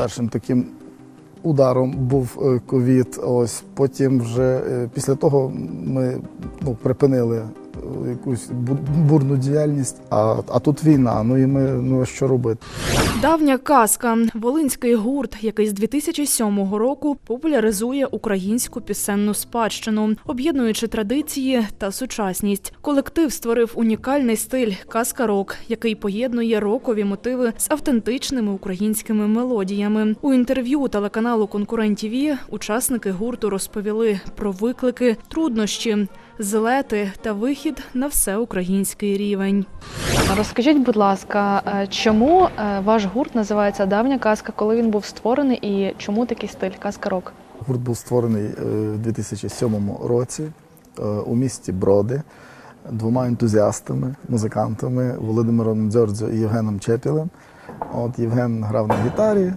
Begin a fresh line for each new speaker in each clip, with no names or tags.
першим таким ударом був е, ковід. Ось потім вже е, після того ми ну, припинили якусь бу- бурну діяльність. А, а тут війна. Ну і ми ну що робити?
Давня казка волинський гурт, який з 2007 року популяризує українську пісенну спадщину, об'єднуючи традиції та сучасність. Колектив створив унікальний стиль казка-рок, який поєднує рокові мотиви з автентичними українськими мелодіями. У інтерв'ю телеканалу Конкурент ТІВІ учасники гурту розповіли про виклики, труднощі, злети та вихід на всеукраїнський рівень.
Розкажіть, будь ласка, е, чому е, ваш гурт називається Давня казка, коли він був створений, і чому такий стиль казка рок?
Гурт був створений е, в 2007 році у місті Броди двома ентузіастами, музикантами Володимиром Дзьордзо і Євгеном Чепілем. От Євген грав на гітарі,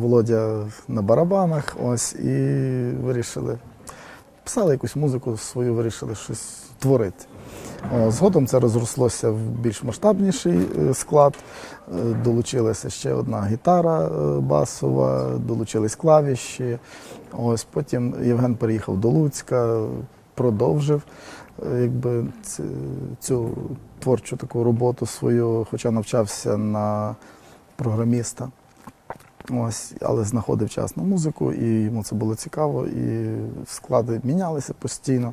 Володя на барабанах. Ось і вирішили. Писали якусь музику свою, вирішили щось творити. Згодом це розрослося в більш масштабніший е, склад. Е, Долучилася ще одна гітара е, басова, долучились клавіші. Ось потім Євген переїхав до Луцька, продовжив е, якби, цю творчу таку роботу свою, хоча навчався на програміста. Ось, але знаходив час на музику, і йому це було цікаво, і склади мінялися постійно.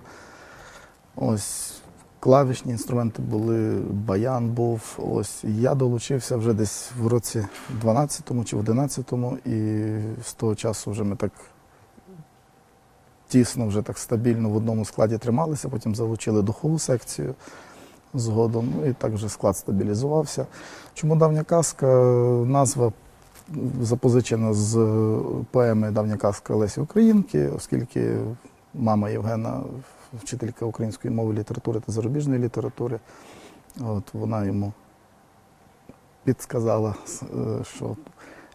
Ось клавішні інструменти були, баян був. Ось я долучився вже десь в році 12-му чи в 11-му, і з того часу вже ми так тісно, вже так стабільно в одному складі трималися, потім залучили духову секцію згодом, ну і так вже склад стабілізувався. Чому давня казка? Назва запозичена з поеми Давня казка Лесі Українки, оскільки мама Євгена вчителька української мови, літератури та зарубіжної літератури. От вона йому підсказала, е, що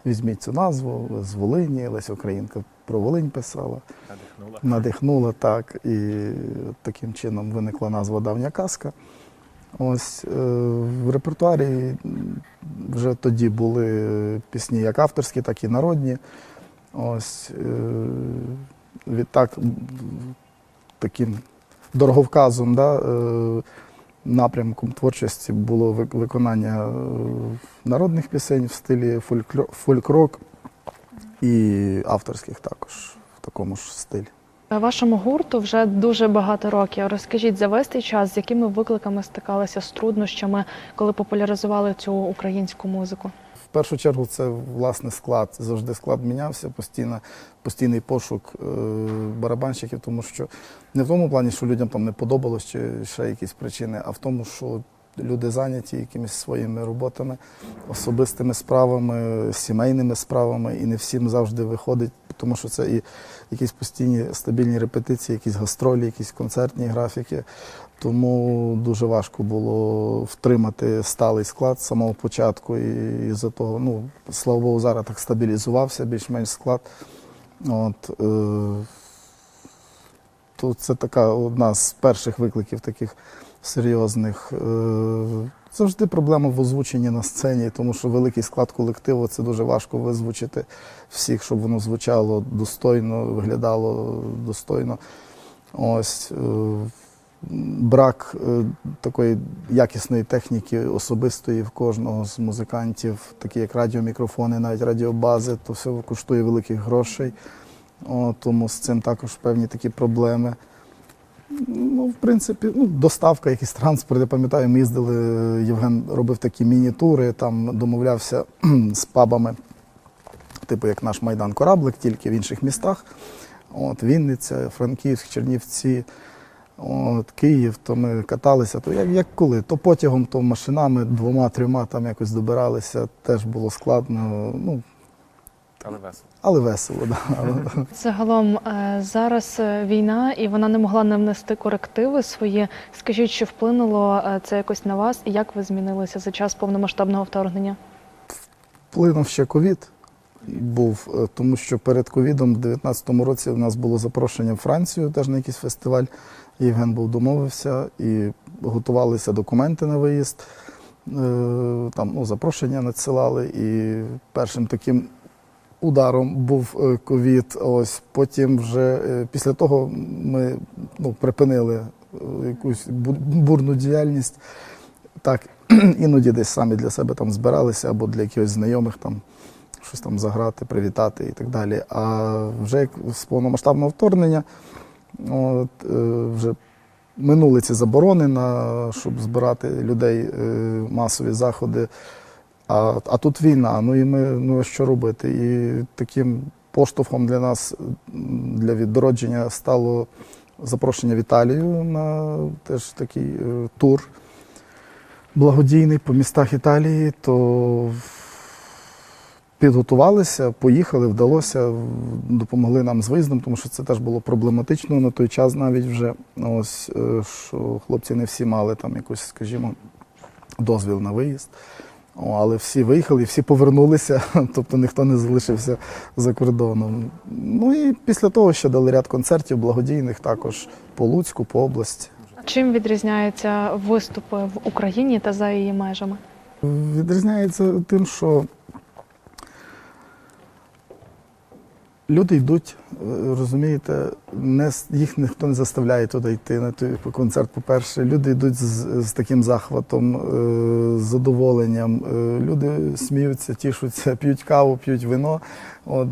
візьміть цю назву з Волині, Леся Українка про Волинь писала,
Надихнула.
надихнула так, і таким чином виникла назва Давня казка. Ось е, в репертуарі вже тоді були пісні як авторські, так і народні. Ось е, відтак таким дороговказом, да, е, напрямком творчості було виконання е, народних пісень в стилі фольк-рок і авторських також в такому ж стилі.
Вашому гурту вже дуже багато років. Розкажіть за весь цей час, з якими викликами стикалися з труднощами, коли популяризували цю українську музику?
В першу чергу це власне склад. Завжди склад мінявся, постійно, постійний пошук е, барабанщиків, тому що не в тому плані, що людям там не подобалось чи ще якісь причини, а в тому, що люди зайняті якимись своїми роботами, особистими справами, сімейними справами, і не всім завжди виходить, тому що це і якісь постійні стабільні репетиції, якісь гастролі, якісь концертні графіки. Тому дуже важко було втримати сталий склад з самого початку. І з-за того, ну, слава Богу, зараз так стабілізувався більш-менш склад. От, е, то це така одна з перших викликів таких серйозних. Е, завжди проблема в озвученні на сцені, тому що великий склад колективу це дуже важко визвучити всіх, щоб воно звучало достойно, виглядало достойно. Ось. Е, брак е, такої якісної техніки особистої в кожного з музикантів, такі як радіомікрофони, навіть радіобази, то все коштує великих грошей. О, тому з цим також певні такі проблеми. Ну, в принципі, ну, доставка, якийсь транспорт. Я пам'ятаю, ми їздили, Євген робив такі міні-тури, там домовлявся з пабами, типу як наш Майдан Кораблик, тільки в інших містах. От, Вінниця, Франківськ, Чернівці, от, Київ, то ми каталися, то як, як коли, то потягом, то машинами, двома-трьома там якось добиралися, теж було складно, ну,
Але весело.
але весело. Да.
Загалом е, зараз е, війна, і вона не могла не внести корективи свої. Скажіть, чи вплинуло е, це якось на вас, і як ви змінилися за час повномасштабного вторгнення?
Вплинув ще ковід. Був, тому що перед ковідом в 2019 році у нас було запрошення в Францію теж на якийсь фестиваль. Євген був домовився і готувалися документи на виїзд. там ну, запрошення надсилали, і першим таким ударом був е, ковід. Ось потім вже е, після того ми ну, припинили е, якусь бурну діяльність. Так, іноді десь самі для себе там збиралися або для якихось знайомих там щось там заграти, привітати і так далі. А вже як з повномасштабного вторгнення, от, вже минули ці заборони на щоб збирати людей, масові заходи. А, а тут війна. Ну і ми ну що робити? І таким поштовхом для нас, для відродження, стало запрошення в Італію на теж такий е, тур благодійний по містах Італії. То підготувалися, поїхали, вдалося, допомогли нам з виїздом, тому що це теж було проблематично на той час навіть вже. Ось е, що хлопці не всі мали там якусь, скажімо, дозвіл на виїзд. О, але всі виїхали, всі повернулися, тобто ніхто не залишився за кордоном. Ну і після того ще дали ряд концертів благодійних також по Луцьку, по області.
Чим відрізняються виступи в Україні та за її межами?
Відрізняється тим, що люди йдуть, е, розумієте, не, їх ніхто не заставляє туди йти на той концерт, по-перше. Люди йдуть з, з таким захватом, е, з задоволенням. Е, Люди сміються, тішуться, п'ють каву, п'ють вино, от,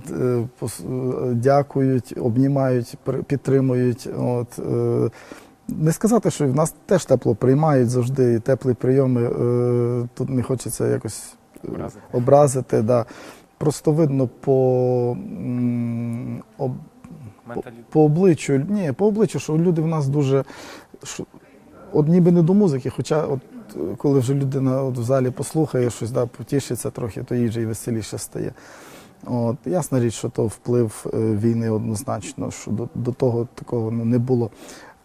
дякують, обнімають, підтримують. От, не сказати, що в нас теж тепло приймають завжди, і теплі прийоми. Тут не хочеться якось
Образити.
образити. Да. Просто видно по, об,
Менталітет.
по обличчю, ні, по обличчю, що люди в нас дуже. Що, от ніби не до музики, хоча от коли вже людина от в залі послухає щось, да, потішиться трохи, то їй вже і веселіше стає. От, ясна річ, що то вплив е, війни однозначно, що до, до того такого не було.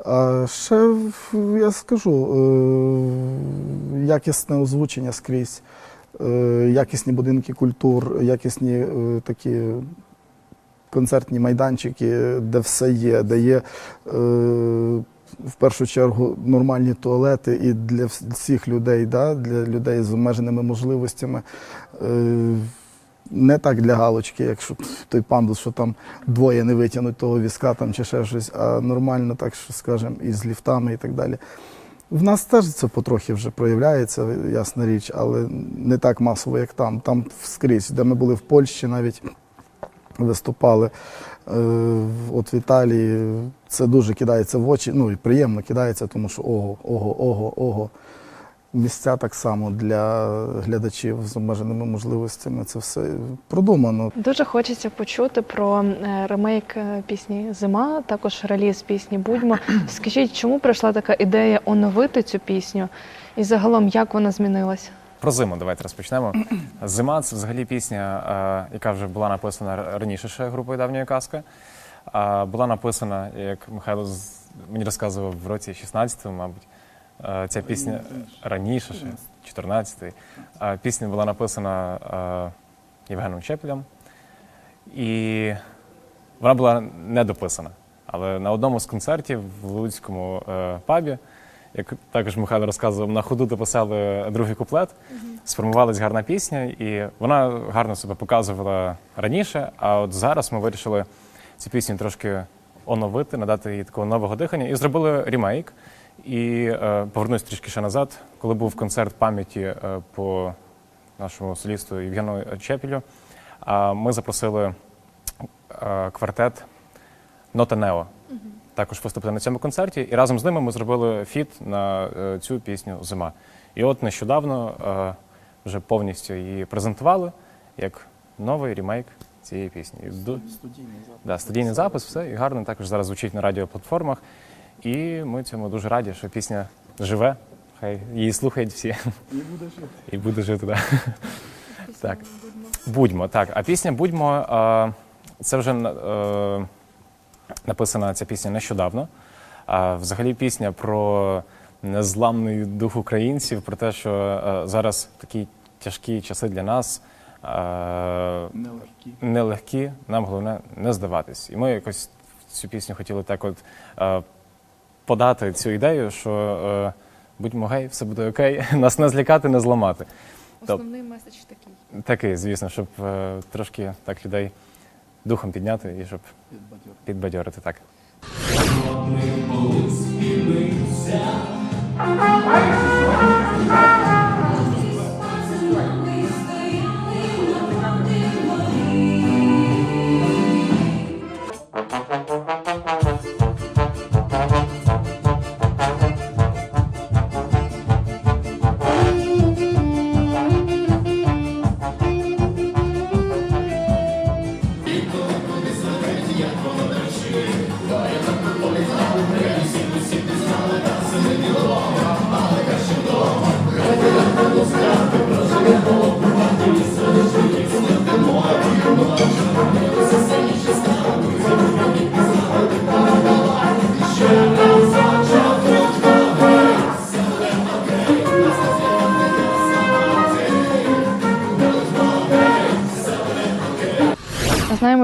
А ще я скажу, е, якісне озвучення скрізь, якісні будинки культур, якісні е, такі концертні майданчики, де все є, де є. Е, в першу чергу нормальні туалети і для всіх людей, да, для людей з обмеженими можливостями. Е, не так для галочки, якщо той пандус, що там двоє не витягнуть того візка там, чи ще щось, а нормально, так що скажемо, і з ліфтами і так далі. В нас теж це потрохи вже проявляється, ясна річ, але не так масово, як там. Там скрізь, де ми були в Польщі, навіть виступали. Е, От в Італії це дуже кидається в очі, ну і приємно кидається, тому що ого, ого, ого, ого. Місця так само для глядачів з обмеженими можливостями. Це все продумано.
Дуже хочеться почути про е, ремейк е, пісні Зима, також реліз пісні Будьмо. Скажіть, чому прийшла така ідея оновити цю пісню? І загалом як вона змінилася?
Про зиму давайте розпочнемо. Зима це взагалі пісня, е, яка вже була написана раніше ще групою давньої казка. А, Була написана, як Михайло мені розказував, в році 16-му, мабуть. Ця пісня раніше ще, 14-й. Е, Пісня була написана Євгеном Чепелем. І вона була недописана. Але на одному з концертів в Луцькому е, пабі, як також Михайло розказував, на ходу дописали другий куплет, сформувалась гарна пісня, і вона гарно себе показувала раніше. А от зараз ми вирішили цю пісню трошки оновити, надати їй такого нового дихання, і зробили ремейк. І е, повернусь трішки ще назад, коли був концерт пам'яті е, по нашому солісту Євгену Чепілю, а ми запросили е, квартет Нота Нео. Також виступити на цьому концерті. І разом з ними ми зробили фіт на е, цю пісню Зима. І от нещодавно е, вже повністю її презентували як новий ремейк цієї пісні. І ду- Да, студійний запис, все і гарно також зараз звучить на радіоплатформах. І ми цьому дуже раді, що пісня живе. Хай її слухають всі. І буде жити. І буде жити, так. Так. Будьмо, так. А пісня Будьмо е, це вже е, написана ця пісня нещодавно. А взагалі пісня про незламний дух українців, про те, що е, зараз такі тяжкі часи для нас. е, нелегкі, нам головне не здаватись. І ми якось в цю пісню хотіли так от е, подати цю ідею, що е, будьмо гей, все буде окей, нас не злякати, не зламати. Тоб-
Основний меседж такий.
Такий, звісно, щоб е, трошки так людей духом підняти і щоб підбадьорити так.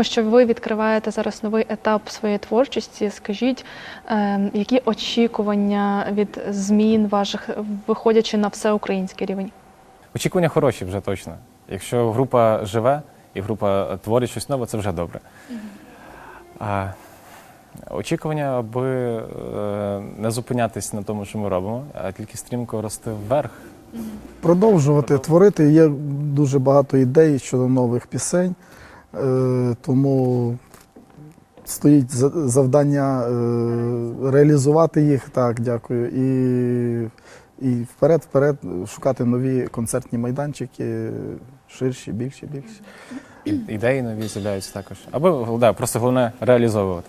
Що ви відкриваєте зараз новий етап своєї творчості. Скажіть, е, які очікування від змін ваших, виходячи на всеукраїнський рівень?
Очікування хороші вже точно. Якщо група живе і група творить щось нове, це вже добре. А, очікування, аби е, не зупинятись на тому, що ми робимо, а тільки стрімко рости вверх.
Продовжувати творити. Є дуже багато ідей щодо нових пісень, тому стоїть за- завдання е, реалізувати їх. Так, дякую. І, і вперед, вперед шукати нові концертні майданчики, ширші, більші, більші.
Ідеї нові з'являються також. Або да, просто головне реалізовувати.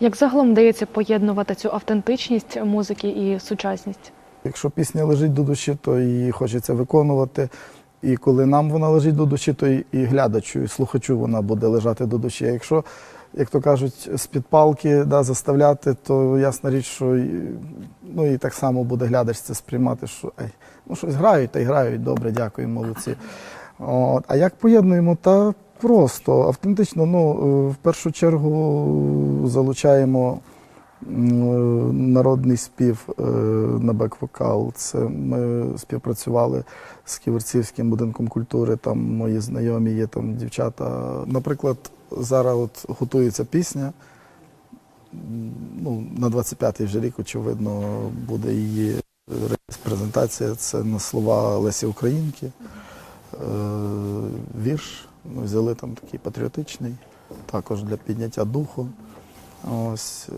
Як загалом вдається поєднувати цю автентичність музики і сучасність?
Якщо пісня лежить до душі, то її хочеться виконувати. І коли нам вона лежить до душі, то і глядачу, і слухачу вона буде лежати до душі. А якщо, як то кажуть, з-під палки да, заставляти, то ясна річ, що і, ну, і так само буде глядач це сприймати, що ей, ну, щось грають, та й грають, добре, дякую, молодці. От. А як поєднуємо? Та просто, автентично, ну, е, в першу чергу залучаємо народний спів е, на бек-вокал. Це ми співпрацювали з Ківерцівським будинком культури. Там мої знайомі є там дівчата. Наприклад, зараз от готується пісня. Ну, на 25-й вже рік, очевидно, буде її презентація. Це на слова Лесі Українки. Е, вірш. Ми взяли там такий патріотичний, також для підняття духу. Ось е,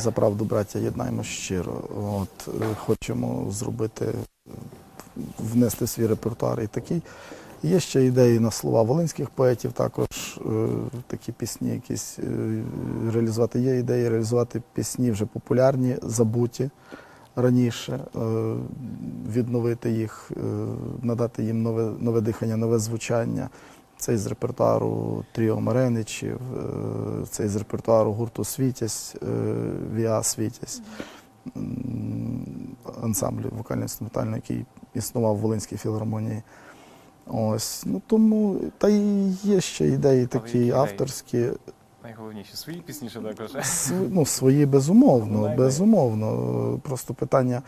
за правду, браття, єднаємо щиро. От е, хочемо зробити, е, внести свій репертуар і такий. Є ще ідеї на слова волинських поетів, також такі пісні, якісь реалізувати. Є ідеї реалізувати пісні вже популярні, забуті раніше, відновити їх, надати їм нове, нове дихання, нове звучання. Це із репертуару Тріо Мареничів, е, це із репертуару гурту Світязь, е, Віа Світязь, ансамблю вокально-інструментальний, який існував в Волинській філармонії. Ось, ну тому та й є ще ідеї такі авторські.
Найголовніше свої пісні ще також.
Ну, свої безумовно,
Найбільше.
безумовно. Просто питання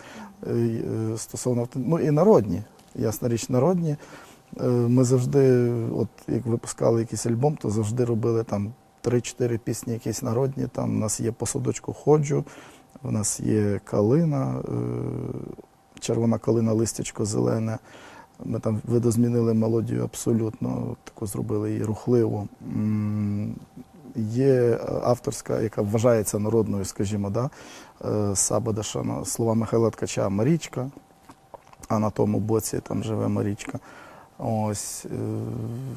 е, стосовно ну і народні, ясна річ, народні. Е, Ми завжди, от як випускали якийсь альбом, то завжди робили там 3-4 пісні, якісь народні. Там у нас є по садочку ходжу, у нас є калина, е, червона калина, листячко зелене. Ми там видозмінили мелодію абсолютно, таку зробили її рухливу. Є авторська, яка вважається народною, скажімо, да, е, Сабадаша слова Михайла Ткача Марічка, а на тому боці там живе Марічка. Ось е,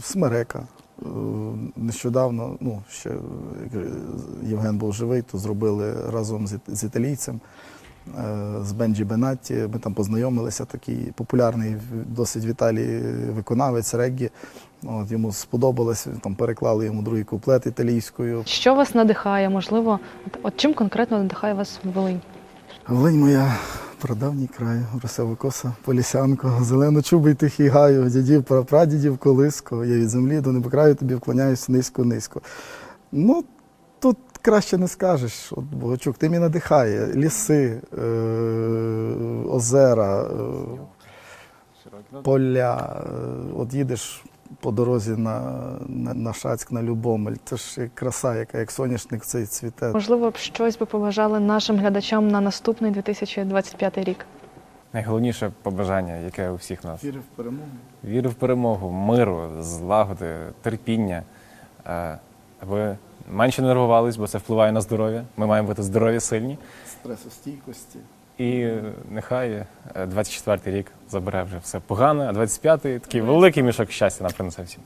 Смерека. Е, Нещодавно, ну, ще Євген був живий, то зробили разом з, з італійцем, е, з Бенджі Бенатті. Ми там познайомилися, такий популярний досить в Італії виконавець реггі. От, йому сподобалось, там переклали йому другий куплет італійською.
Що вас надихає? Можливо, от чим конкретно надихає вас Волинь?
Волинь моя, прадавній край, росява коса, полісянко, зелено чубий тихий гаю, дідів, прапрадідів колиско, я від землі до небокраю тобі вклоняюсь низько-низько. Ну, тут краще не скажеш. От, Богачук, ти мене надихає. Ліси, е, озера, е, поля. Е, От їдеш по дорозі на, на, на Шацьк, на Любомель. Це ж як краса, яка як соняшник цей цвіте.
Можливо, б щось би побажали нашим глядачам на наступний 2025 рік.
Найголовніше побажання, яке у всіх нас.
Вірив в перемогу.
Віри в перемогу, миру, злагоди, терпіння. Е, Ви менше нервувались, бо це впливає на здоров'я. Ми маємо бути здорові, сильні.
Стресостійкості.
І е, нехай е, 24-й рік забере вже все погане, а 25-й такий великий мішок щастя нам принесе всім.